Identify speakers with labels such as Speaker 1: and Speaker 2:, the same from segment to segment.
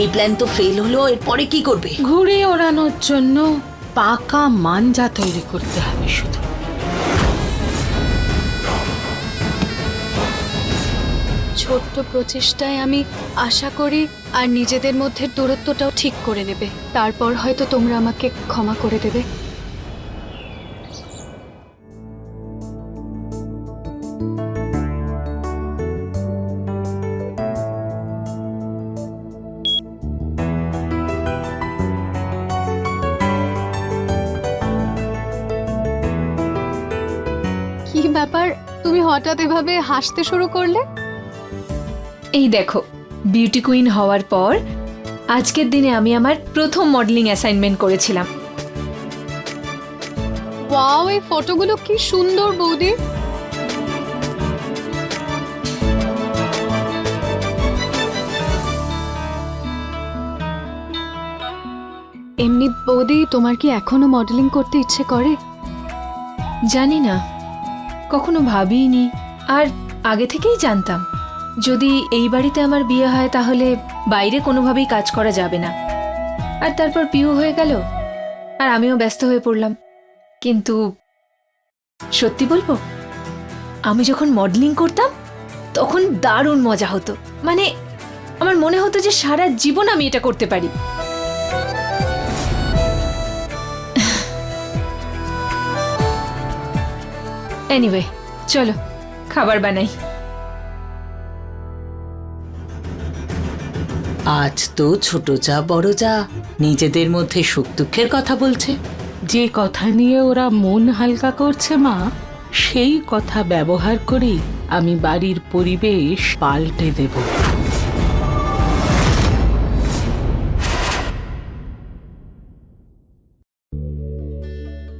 Speaker 1: এই প্ল্যান তো ফেল হলো, এরপরে কি করবে?
Speaker 2: ঘুরে ওড়ানোর জন্য পাকা মাঞ্জা তৈরি করতে হবে শুধু।
Speaker 3: ছোট্ট প্রচেষ্টায় আমি আশা করি আর নিজেদের মধ্যে দূরত্বটাও ঠিক করে নেবে। তারপর হয়তো তোমরা আমাকে ক্ষমা করে দেবে। ব্যাপার তুমি হঠাৎ এভাবে হাসতে শুরু করলে?
Speaker 4: এই দেখো বিউটি কুইন হওয়ার পর আজকের দিনে আমি আমার প্রথম মডেলিং অ্যাসাইনমেন্ট করেছিলাম।
Speaker 3: ওয়াও এই ফটোগুলো কি সুন্দর বৌদি। এমনি বৌদি তোমার কি এখনও মডেলিং করতে ইচ্ছে করে?
Speaker 4: জানি না। কখনো ভাবিনি আর আগে থেকেই জানতাম, যদি এই বাড়িতে আমার বিয়ে হয় তাহলে বাইরে কোনোভাবেই কাজ করা যাবে না। আর তারপর পিউ হয়ে গেল, আর আমিও ব্যস্ত হয়ে পড়লাম। কিন্তু সত্যি বলব, আমি যখন মডেলিং করতাম, তখন দারুণ মজা হতো। মানে আমার মনে হতো যে সারা জীবন আমি এটা করতে পারি। এনিওয়ে চলো খাবার বানাই।
Speaker 1: আজ তো ছোট যা বড় যা নিজেদের মধ্যে সুখ দুঃখের কথা বলছে।
Speaker 2: যে কথা নিয়ে ওরা মন হালকা করছে মা সেই কথা ব্যবহার করেই আমি বাড়ির পরিবেশ পাল্টে দেব।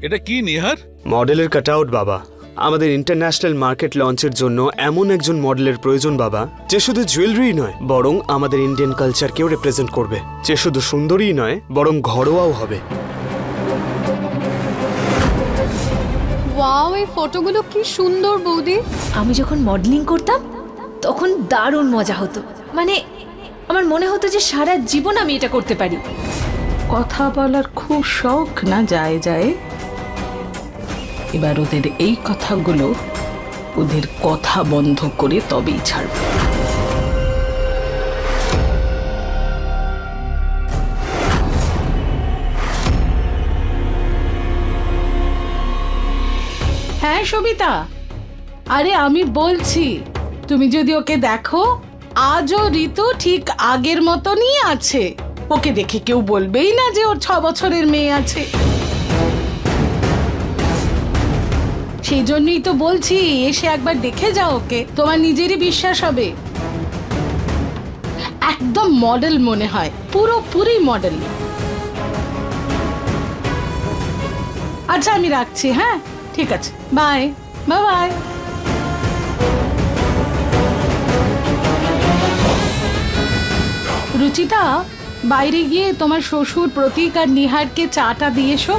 Speaker 5: এটা কি নিহার?
Speaker 6: মডেলের কাটআউট বাবা। আমাদের ইন্টারন্যাশনাল মার্কেট লঞ্চের জন্য এমন একজন মডেলের প্রয়োজন বাবা। যে শুধু জুয়েলারি নয় বরং আমাদের ইন্ডিয়ান কালচারকেও রিপ্রেজেন্ট করবে। যে শুধু সুন্দরই নয় বরং ঘরোয়াও হবে।
Speaker 3: ওয়াও এই ফটোগুলো কি সুন্দর বৌদি।
Speaker 4: আমি যখন মডেলিং করতাম তখন দারুণ মজা হতো। মানে আমার মনে হতো যে সারা জীবন আমি এটা করতে পারি।
Speaker 2: কথা বলার খুব শখ না যায় যায়? এবার ওদের এই কথাগুলো ওদের কথা বন্ধ করে তবেই ছাড়বে। হ্যাঁ সবিতা। আরে, আমি বলছি, তুমি যদি ওকে দেখো, আজও ঋতু ঠিক আগের মতনই আছে। ওকে দেখে কেউ বলবেই না যে ওর ছ বছরের মেয়ে আছে। সেই জন্যই তো বলছি, এসে একবার দেখে যাও ওকে। তোমার নিজেরই বিশ্বাস হবে। একদম মডেল মনে হয়, পুরোপুরি মডেল আচ্ছা আমি রাখছি হ্যাঁ? ঠিক আছে বাই বাই বাই রুচিতা, বাইরে গিয়ে তোমার শ্বশুর প্রতীক আর নিহারকে চাটা দিয়ে এসো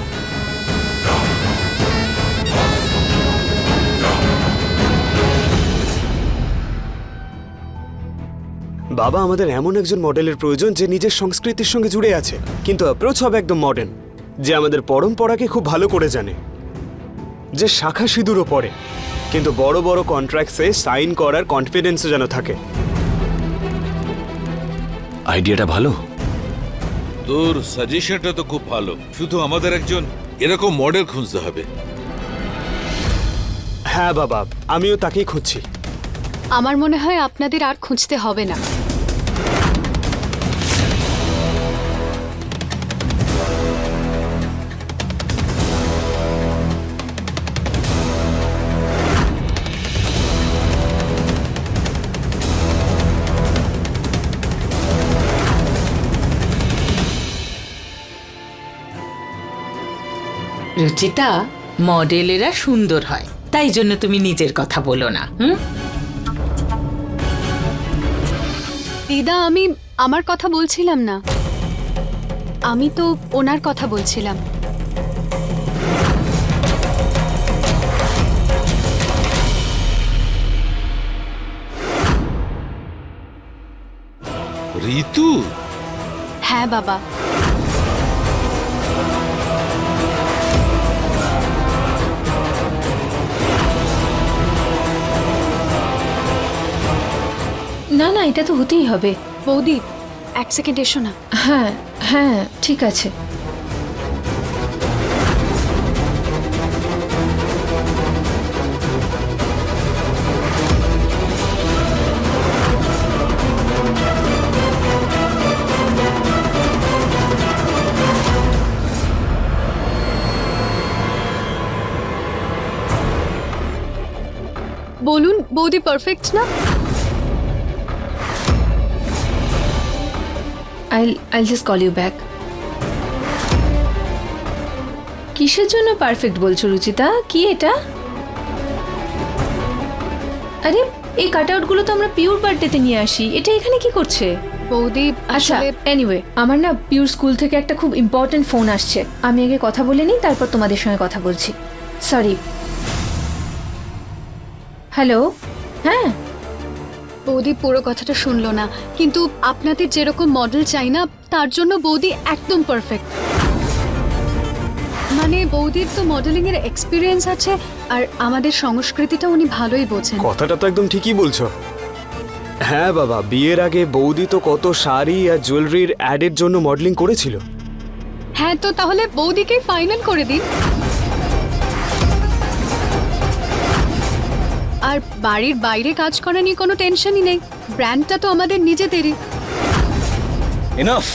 Speaker 6: বাবা আমাদের এমন একজন মডেলের প্রয়োজন যে নিজের সংস্কৃতির সঙ্গে জুড়ে আছে। কিন্তু অ্যাপ্রোচ হবে একদম মডার্ন যে আমাদের পরম্পরাকে খুব ভালো করে জানে। যে শাখা সিঁদুরও পড়ে কিন্তু বড় বড় কন্ট্রাক্টসে সাইন করার কনফিডেন্সও যেন থাকে।
Speaker 7: আইডিয়াটা ভালো?
Speaker 5: তোর সাজেশনটা তো খুব ভালো। শুধু আমাদের একজন এরকম মডেল খুঁজতে হবে।
Speaker 6: হ্যাঁ বাবা আমিও তাকেই খুঁজছি।
Speaker 3: আমার মনে হয় আপনাদের আর খুঁজতে হবে না।
Speaker 1: রুচিতা মডেলেরা সুন্দর হয়। তাই জন্য তুমি নিজের কথা বলো না হুম?
Speaker 3: দিদা আমি আমার কথা বলছিলাম না। আমি তো ওনার কথা বলছিলাম।
Speaker 5: ঋতু?
Speaker 3: হ্যাঁ বাবা।
Speaker 4: না না এটা তো হতেই হবে।
Speaker 3: বৌদি এক সেকেন্ড এসো না।
Speaker 4: হ্যাঁ হ্যাঁ ঠিক আছে।
Speaker 3: বলুন বৌদি পারফেক্ট না?
Speaker 4: আইল আইল জাস্ট কল ইউ ব্যাক কিসের জন্য পারফেক্ট বলছো রুচিতা? কি এটা? আরে এই কাট আউটগুলো তো আমরা পিওর বার্থডেতে নিয়ে আসি। এটা এখানে কি করছে?
Speaker 3: বৌদি
Speaker 4: আচ্ছা এনিওয়ে আমার না পিওর স্কুল থেকে একটা খুব ইম্পর্ট্যান্ট ফোন আসছে। আমি আগে কথা বলে নিই তারপর তোমাদের সঙ্গে কথা বলছি। সরি হ্যালো হ্যাঁ?
Speaker 3: বৌদি পুরো কথাটা শুনলো না। কিন্তু আপনাদের যেরকম মডেল চাই না তার জন্য বৌদি একদম পারফেক্ট মানে বৌদির তো মডেলিং এর এক্সপিরিয়েন্স আছে আর আমাদের সংস্কৃতিটা উনি ভালোই বোঝেন।
Speaker 6: কথাটা তো একদম ঠিকই বলছো। হ্যাঁ বাবা বিয়ের আগে বৌদি তো কত শাড়ি আর জুয়েলারির অ্যাডের জন্য মডেলিং করেছিল।
Speaker 3: হ্যাঁ তো তাহলে বৌদিকেই ফাইনাল করে দিন। আর বাড়ির বাইরে কাজ করা নিয়ে কোনো টেনশনই নেই। ব্র্যান্ডটা তো আমাদের নিজেদেরই।
Speaker 7: এনাফ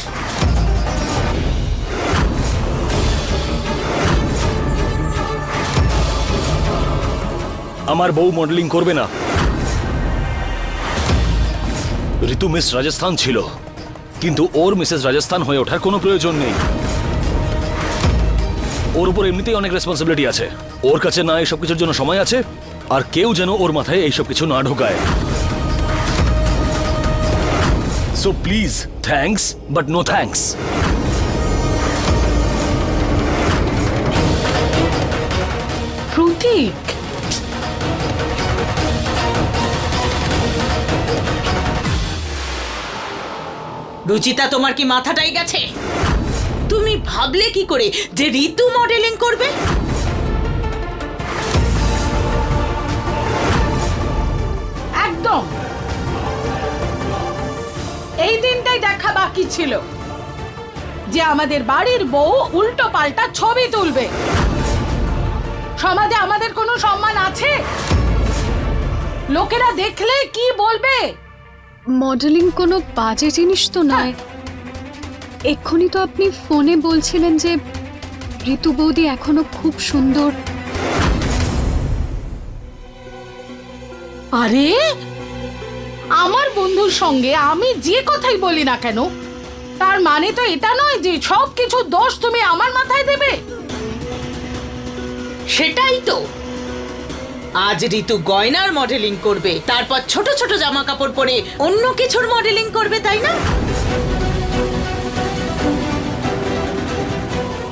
Speaker 7: আমার বউ মডেলিং করবে না। ঋতু মিস রাজস্থান ছিল। কিন্তু ওর মিসেস রাজস্থান হয়ে ওঠার কোনো প্রয়োজন নেই। ওর উপর এমনিতেই অনেক রেসপন্সিবিলিটি আছে। ওর কাছে না এইসব কিছুর জন্য সময় আছে। আর কেউ যেন ওর মাথায় এইসব কিছু না ঢোকায়। So please thanks but no
Speaker 2: Pratik.
Speaker 1: Ruchita, তোমার কি মাথাটাই গেছে? তুমি ভাবলে কি করে যে ঋতু মডেলিং করবে?
Speaker 2: বাকি ছিল। যে আমাদের বাড়ির বউ উল্টো পাল্টা ছবি তুলবে। সমাজে আমাদের কোনো সম্মান আছে? লোকেরা দেখলে কি বলবে?
Speaker 3: মডেলিং কোনো বাজে জিনিস তো নয়। এক্ষুনি তো আপনি ফোনে বলছিলেন যে ঋতু বৌদি এখনও খুব সুন্দর।
Speaker 2: আরে আমার বন্ধুর সঙ্গে আমি যে কথাই বলি না কেন, তার মানে তো এটা নয় যে সব কিছু দোষ তুমি আমার মাথায় দেবে।
Speaker 1: সেটাই তো। আজ ঋতু গয়নার মডেলিং করবে, তারপর ছোট ছোট জামা কাপড় পরে অন্য কিছুর মডেলিং করবে, তাই না?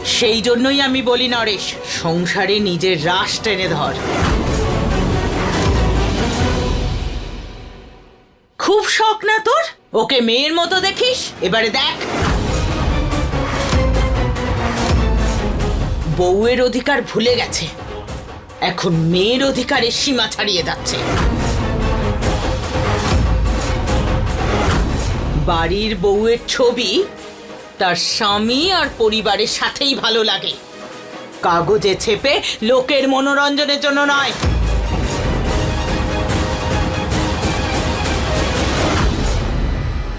Speaker 1: সেই জন্যই আমি বলি নরেশ, সংসারে নিজের রাশ টেনে ধর। শখ না তোর? ওকে মেয়ের মতো দেখিস, এবারে দেখ। বউয়ের অধিকার ভুলে গেছে। এখন মেয়ের অধিকারের সীমা ছাড়িয়ে যাচ্ছে। বাড়ির বউয়ের ছবি তার স্বামী আর পরিবারের সাথেই ভালো লাগে। কাগজে ছেপে লোকের মনোরঞ্জনের জন্য নয়।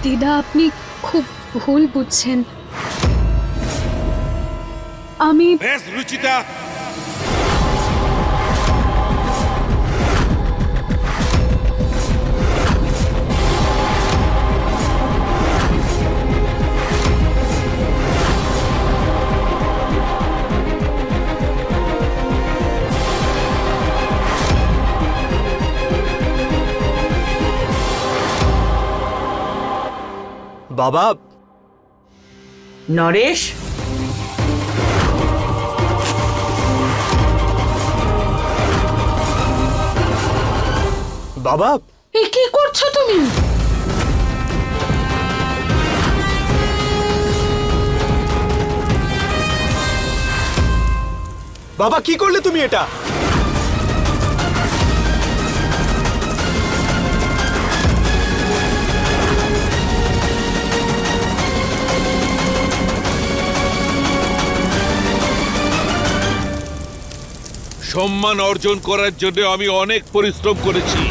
Speaker 3: দিদা আপনি খুব ভুল বুঝছেন। আমি
Speaker 5: বেশ রুচিতা
Speaker 6: বাবা।
Speaker 1: নরেশ?
Speaker 6: বাবা।
Speaker 2: এ কি করছ তুমি?
Speaker 6: বাবা কি করলে তুমি এটা?
Speaker 5: সম্মান অর্জন করার জন্য আমি অনেক পরিশ্রম করেছি।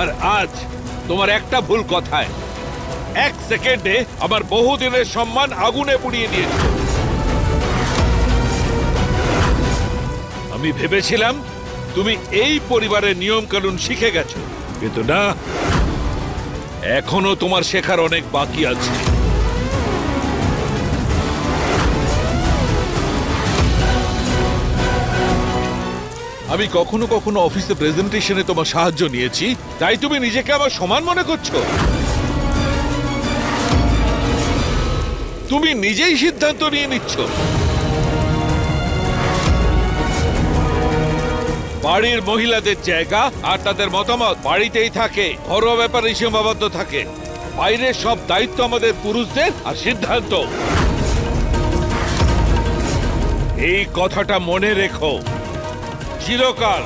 Speaker 5: আর আজ তোমার একটা ভুল কথায়। এক সেকেন্ডে আমার বহুদিনের সম্মান আগুনে পুড়িয়ে দিয়েছে। আমি ভেবেছিলাম তুমি এই পরিবারের নিয়ম কানুন শিখে গেছো। কিন্তু না, এখনও তোমার শেখার অনেক বাকি আছে। আমি কখনো কখনো অফিসে প্রেজেন্টেশনে তোমার সাহায্য নিয়েছি। তাই তুমি নিজেকে আমার সমান মনে করছ? তুমি নিজেই সিদ্ধান্ত নিয়ে নিচ্ছ। বাড়ির মহিলাদের জায়গা আর তাদের মতামত বাড়িতেই থাকে, ঘরোয়া ব্যাপারে সীমাবদ্ধ থাকে। বাইরের সব দায়িত্ব আমাদের পুরুষদের আর সিদ্ধান্ত। এই কথাটা মনে রেখো। চিরকাল।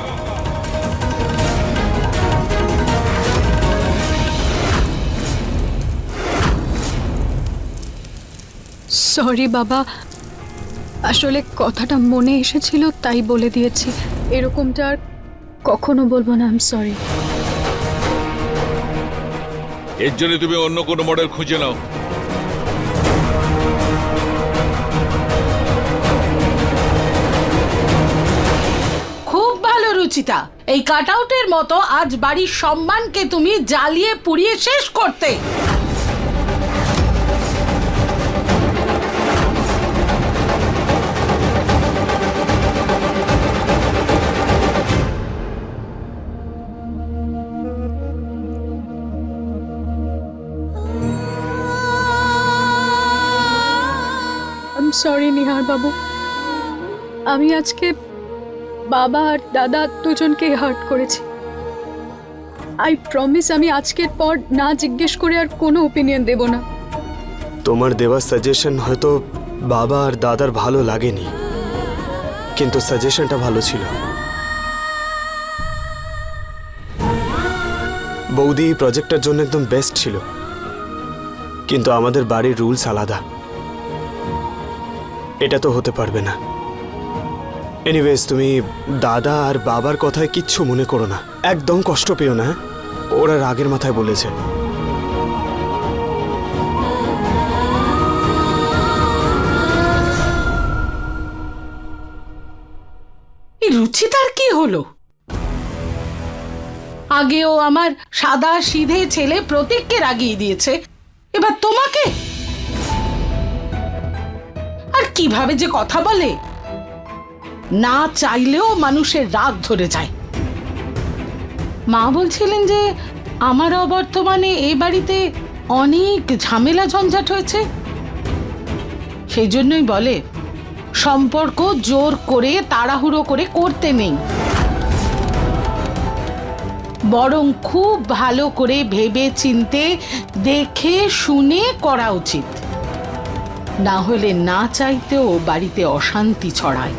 Speaker 3: সরি বাবা। আসলে কথাটা মনে এসেছিল তাই বলে দিয়েছি। এরকমটা আর কখনো বলব না আমি সরি
Speaker 5: এর জন্য তুমি অন্য কোনো মডেল খুঁজে নাও।
Speaker 2: রুচিতা এই কাট আউটের মতো আজ বাড়ির সম্মানকে তুমি জ্বালিয়ে পুড়িয়ে শেষ করতে।
Speaker 3: সরি নিহার বাবু আমি আজকে বাবা আর দাদা দুজনকে হার্ট করেছি। আই প্রমিস আমি আজকের পর না জিজ্ঞেস করে আর কোনো ওপিনিয়ন দেব না।
Speaker 6: তোমার দেওয়া সাজেশন হয়তো বাবা আর দাদার ভালো লাগেনি। কিন্তু সাজেশনটা ভালো ছিল। বৌদি এই প্রজেক্টটার জন্য একদম বেস্ট ছিল। কিন্তু আমাদের বাড়ির রুলস আলাদা। এটা তো হতে পারবে না। এনিওয়েজ তুমি দাদা আর বাবার কথায় কিচ্ছু মনে করো না। একদম কষ্ট পেও না হ্যাঁ? ওরা রাগের মাথায় বলেছে।
Speaker 2: রুচিতার কি হলো? আগেও আমার সাদা সিধে ছেলে প্রতীককে রাগিয়ে দিয়েছে, এবার তোমাকে? আর কীভাবে যে কথা বলে? না চাইলেও মানুষের রাগ ধরে যায়। মা বলছিলেন যে, আমার অবর্তমানে এই বাড়িতে অনেক ঝামেলা ঝঞ্ঝাট হয়েছে। সেই জন্যই বলে, সম্পর্ক জোর করে, তাড়াহুড়ো করে করতে নেই। বরং খুব ভালো করে ভেবে চিনতে, দেখে শুনে করা উচিত। না হলে না চাইতেও বাড়িতে অশান্তি ছড়ায়।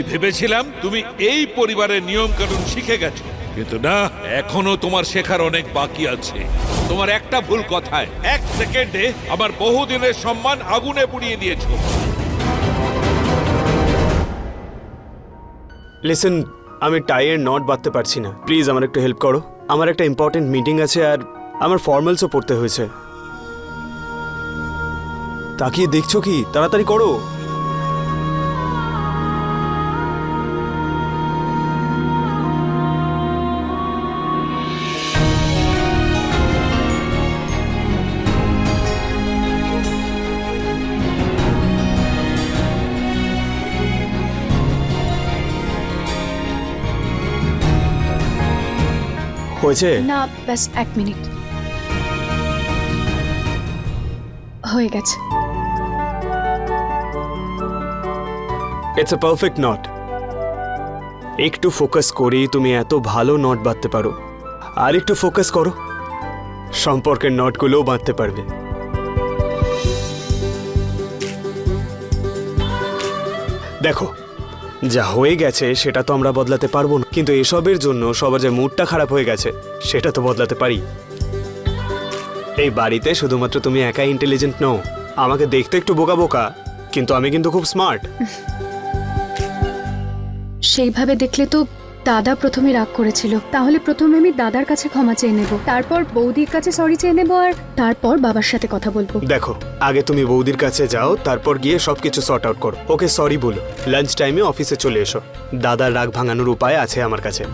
Speaker 5: আমি ভেবেছিলাম তুমি এই পরিবারের নিয়ম কানুন শিখে গেছো। কিন্তু না, এখনও তোমার শেখার অনেক বাকি আছে। তোমার একটা ভুল কথায়, এক সেকেন্ডে আমার বহুদিনের সম্মান আগুনে পুড়িয়ে দিয়েছ।
Speaker 6: লিসেন আমি টাইয়ের নট বাঁধতে পারছি না। প্লিজ আমার একটু হেল্প করো। আমার একটা ইম্পর্টেন্ট মিটিং আছে আর আমার ফর্মালসও পড়তে হয়েছে। তাকিয়ে দেখছ কি? তাড়াতাড়ি করো। হয়েছে?
Speaker 3: না ব্যাস এক মিনিট। হয়ে গেছে।
Speaker 6: ইটস এ পারফেক্ট নট একটু ফোকাস করেই তুমি এত ভালো নট বাঁধতে পারো। আর একটু ফোকাস করো। সম্পর্কের নটগুলোও বাঁধতে পারবে। দেখো যা হয়ে গেছে সেটা তো আমরা বদলাতে পারব না। কিন্তু এসবের জন্য সবার যে মুডটা খারাপ হয়ে গেছে, সেটা তো বদলাতে পারি। এই বাড়িতে শুধুমাত্র তুমি একাই ইন্টেলিজেন্ট নও। আমাকে দেখতে একটু বোকা বোকা, কিন্তু আমি কিন্তু খুব স্মার্ট
Speaker 3: সেইভাবে দেখলে তো দাদা প্রথমে রাগ করেছিল। তাহলে প্রথমে আমি দাদার কাছে ক্ষমা চেয়ে নেব। তারপর বৌদির কাছে সরি চেয়ে নেব আর তারপর বাবার সাথে কথা বলব।
Speaker 6: দেখো আগে তুমি বৌদির কাছে যাও তারপর গিয়ে সবকিছু সর্ট আউট করো। ওকে সরি বলো। লাঞ্চ টাইমে অফিসে চলে এসো। দাদার রাগ ভাঙানোর উপায় আছে আমার কাছে।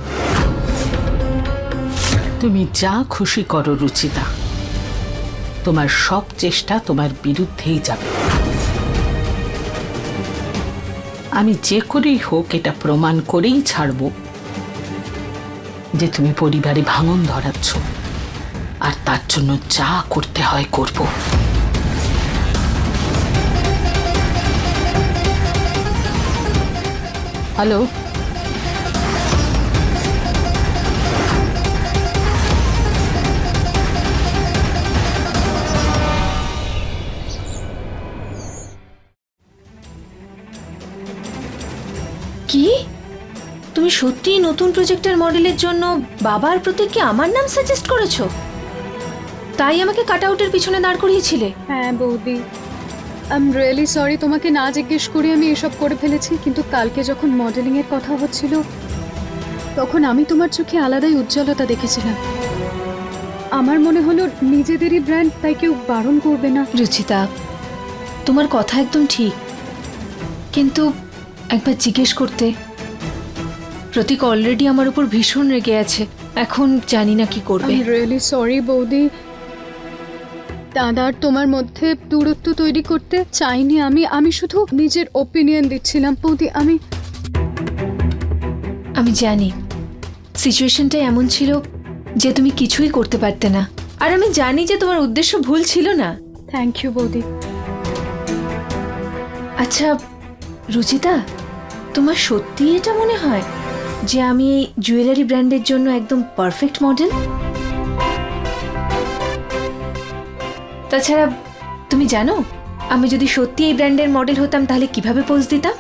Speaker 2: তুমি যা খুশি করো রুচিতা। তোমার সব চেষ্টা তোমার বিরুদ্ধেই যাবে। আমি যে করেই হোক এটা প্রমাণ করেই ছাড়ব। যে তুমি পরিবারে ভাঙন ধরাচ্ছ। আর তার জন্য যা করতে হয় করব। হ্যালো?
Speaker 4: তুমি সত্যিই নতুন প্রজেক্টের মডেলের জন্য বাবার প্রতীককে আমার নাম সাজেস্ট করেছ? তাই আমাকে কাট আউটের পিছনে দাঁড় করিয়েছিলে।
Speaker 3: হ্যাঁ বৌদি। আই এম রিয়েলি সরি তোমাকে না জিজ্ঞেস করে আমি এসব করে ফেলেছি কিন্তু কালকে যখন মডেলিং এর কথা হচ্ছিল তখন আমি তোমার চোখে আলাদাই উজ্জ্বলতা দেখেছিলাম। আমার মনে হলো নিজেদেরই ব্র্যান্ড তাই কেউ বারণ করবে না।
Speaker 4: রুচিতা তোমার কথা একদম ঠিক। কিন্তু একবার জিজ্ঞেস করতে। প্রতীক অলরেডি আমার উপর ভীষণ রেগে আছে। এখন জানি না কি করবে।
Speaker 3: আই রিয়েলি সরি বৌদি। দাদার তোমার মধ্যে দূরত্ব তৈরি করতে চাইনি আমি। আমি শুধু নিজের ওপিনিয়ন দিচ্ছিলাম বৌদি। আমি
Speaker 4: আমি জানি সিচুয়েশনটা এমন ছিল যে তুমি কিছুই করতে পারতে না। আর আমি জানি যে তোমার উদ্দেশ্য ভুল ছিল না।
Speaker 3: থ্যাংক ইউ বৌদি।
Speaker 4: আচ্ছা রুচিতা তোমার সত্যি এটা মনে হয়? যে আমি এই জুয়েলারি ব্র্যান্ডের জন্য একদম পারফেক্ট মডেল তাছাড়া তুমি জানো, আমি যদি সত্যি এই ব্র্যান্ডের মডেল হতাম, তাহলে কীভাবে পোজ দিতাম?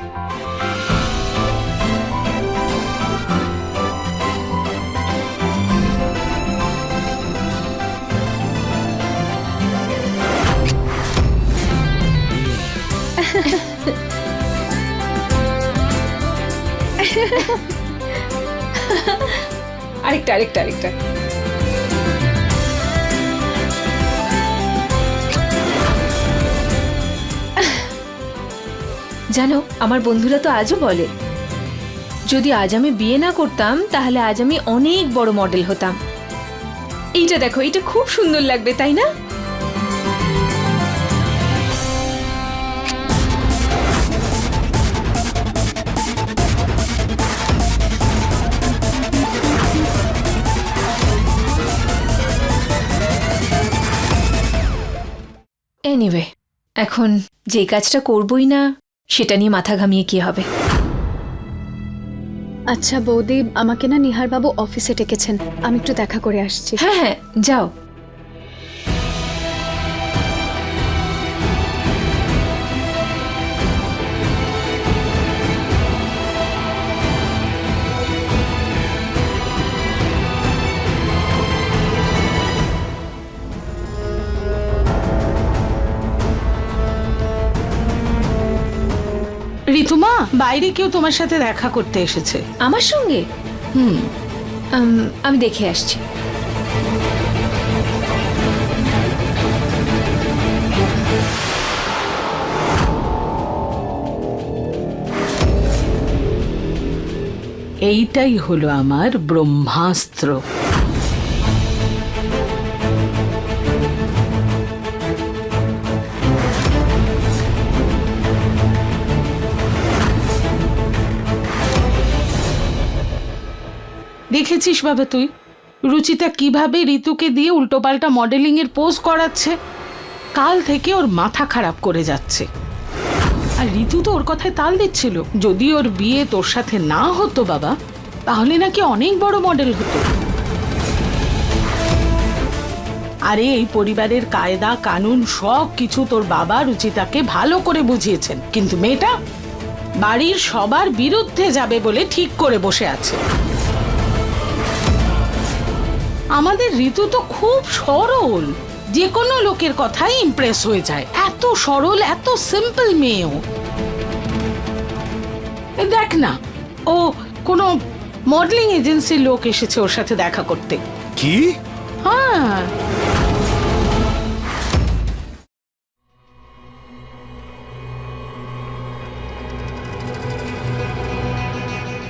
Speaker 4: আরেকটা আরেকটা আরেকটা। জানো, আমার বন্ধুরা তো আজও বলে, যদি আজ আমি বিয়ে না করতাম, তাহলে আজ আমি অনেক বড় মডেল হতাম। এইটা দেখো এটা খুব সুন্দর লাগবে, তাই না? এনিওয়ে এখন যে কাজটা করবই না সেটা নিয়ে মাথা ঘামিয়ে কি হবে?
Speaker 3: আচ্ছা বৌদি আমাকে না নিহার বাবু অফিসে ডেকেছেন। আমি একটু দেখা করে আসছি।
Speaker 4: হ্যাঁ হ্যাঁ যাও।
Speaker 2: ঋতুমা বাইরে কেউ তোমার সাথে দেখা করতে এসেছে।
Speaker 4: আমার সঙ্গে?
Speaker 2: হুম।
Speaker 4: আমি দেখে আসছি।
Speaker 2: এইটাই হলো আমার ব্রহ্মাস্ত্র। দেখেছিস বাবা তুই? রুচিতা কীভাবে ঋতুকে দিয়ে উল্টোপাল্টা মডেলিং এর পোজ করাচ্ছে? কাল থেকে ওর মাথা খারাপ করে যাচ্ছে। আর ঋতু তো ওর কথায় তাল দিচ্ছিল, যদি ওর বিয়ে তোর সাথে না হতো বাবা, তাহলে নাকি অনেক বড় মডেল হতো। আরে এই পরিবারের কায়দা, কানুন, সব কিছু তোর বাবা রুচিতাকে ভালো করে বুঝিয়েছেন। কিন্তু মেয়েটা বাড়ির সবার বিরুদ্ধে যাবে বলে ঠিক করে বসে আছে। আমাদের ঋতু তো খুব সরল। যে কোনো লোকের কথাই ইমপ্রেস হয়ে যায়। এত সরল এত সিম্পল মেয়েও। দেখ না ও কোনো মডেলিং এজেন্সির লোক এসেছে ওর সাথে দেখা করতে।
Speaker 6: কি?
Speaker 2: হ্যাঁ।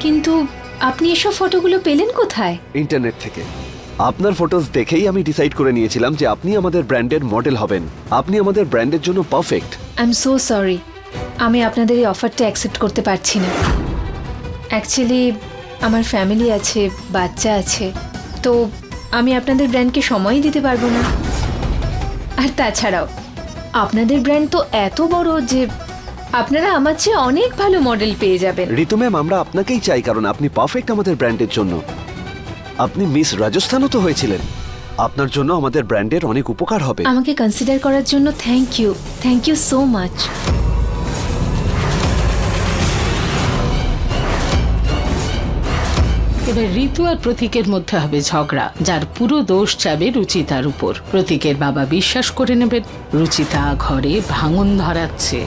Speaker 4: কিন্তু আপনি এসব ফটোগুলো পেলেন কোথায়?
Speaker 8: ইন্টারনেট থেকে। আপনার ফটোজ দেখেই আমি ডিসাইড করে নিয়েছিলাম যে আপনি আমাদের ব্র্যান্ডের মডেল হবেন। আপনি আমাদের ব্র্যান্ডের জন্য perfect
Speaker 4: I am so sorry আমি আপনাদের এই অফারটা অ্যাকসেপ্ট করতে পারছি না। অ্যাকচুয়ালি আমার ফ্যামিলি আছে বাচ্চা আছে তো আমি আপনাদের ব্র্যান্ডকে সময়ই দিতে পারব না। আর তাছাড়াও আপনাদের ব্র্যান্ড তো এত বড় যে আপনারা আমার চেয়ে অনেক ভালো মডেল পেয়ে যাবেন।
Speaker 8: ঋতু ম্যাম আমরা আপনাকেই চাই কারণ আপনি পারফেক্ট আমাদের ব্র্যান্ডের জন্য। আপনি মিস রাজস্থানও তো হয়েছিলেন। আপনার জন্য আমাদের ব্র্যান্ডের অনেক উপকার হবে।
Speaker 4: আমাকে কনসিডার করার জন্য thank you thank you so much
Speaker 2: এবার ঋতু আর প্রতীকের মধ্যে হবে ঝগড়া যার পুরো দোষ যাবে রুচিতার উপর। প্রতীকের বাবা বিশ্বাস করে নেবেন রুচিতা ঘরে ভাঙন ধরাচ্ছে।